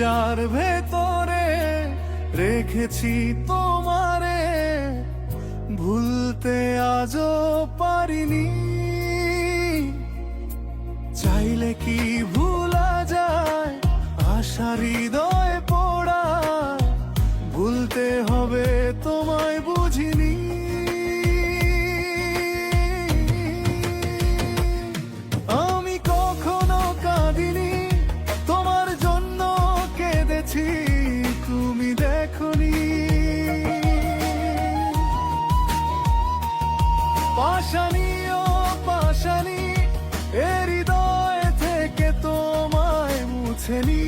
যার ভেতরে রেখেছি তোমারে ভুলতে আজও পারিনি। চাইলে কি ভুলা যায় আশা পাশানি ও পাশানি, এ হৃদয় থেকে তোমায় মুছেনি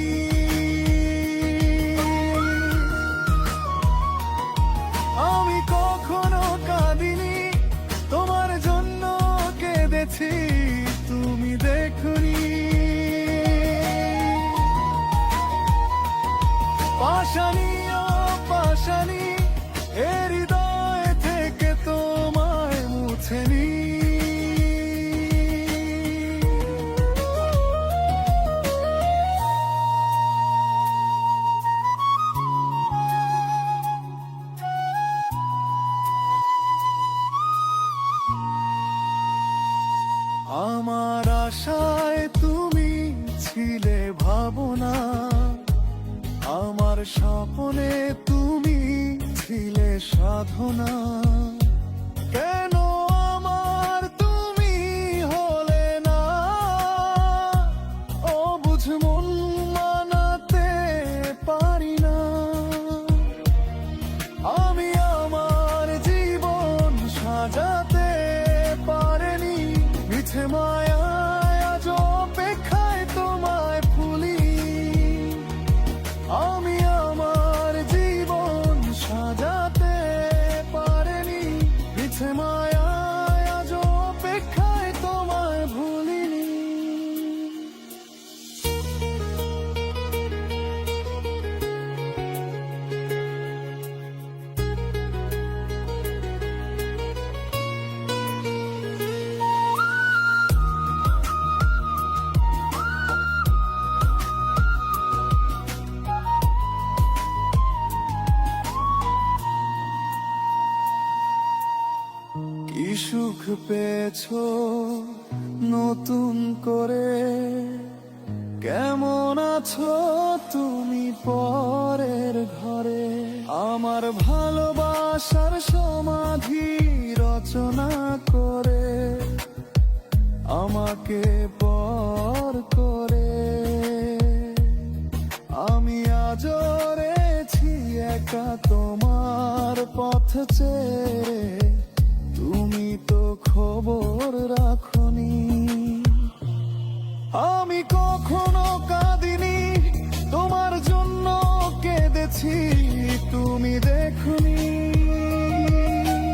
আমি কখনো কাঁদিনি, তোমার জন্য কেঁদেছি, তুমি দেখনি। পাশানি ও পাশানি, এ হৃদয় আমার আশায় তুমি ছিলে ভাবনা। আমার স্বপনে তুমি ছিলে সাধনা। কি সুখ পেয়েছ নতুন করে? কেমন আছো তুমি পরের ঘরে? আমার ভালোবাসার সমাধি রচনা করে, আমাকে পর করে। আমি আজ রয়েছি একা তোমার পথ চেয়ে তুমি তো খবর রাখনি। আমি কখন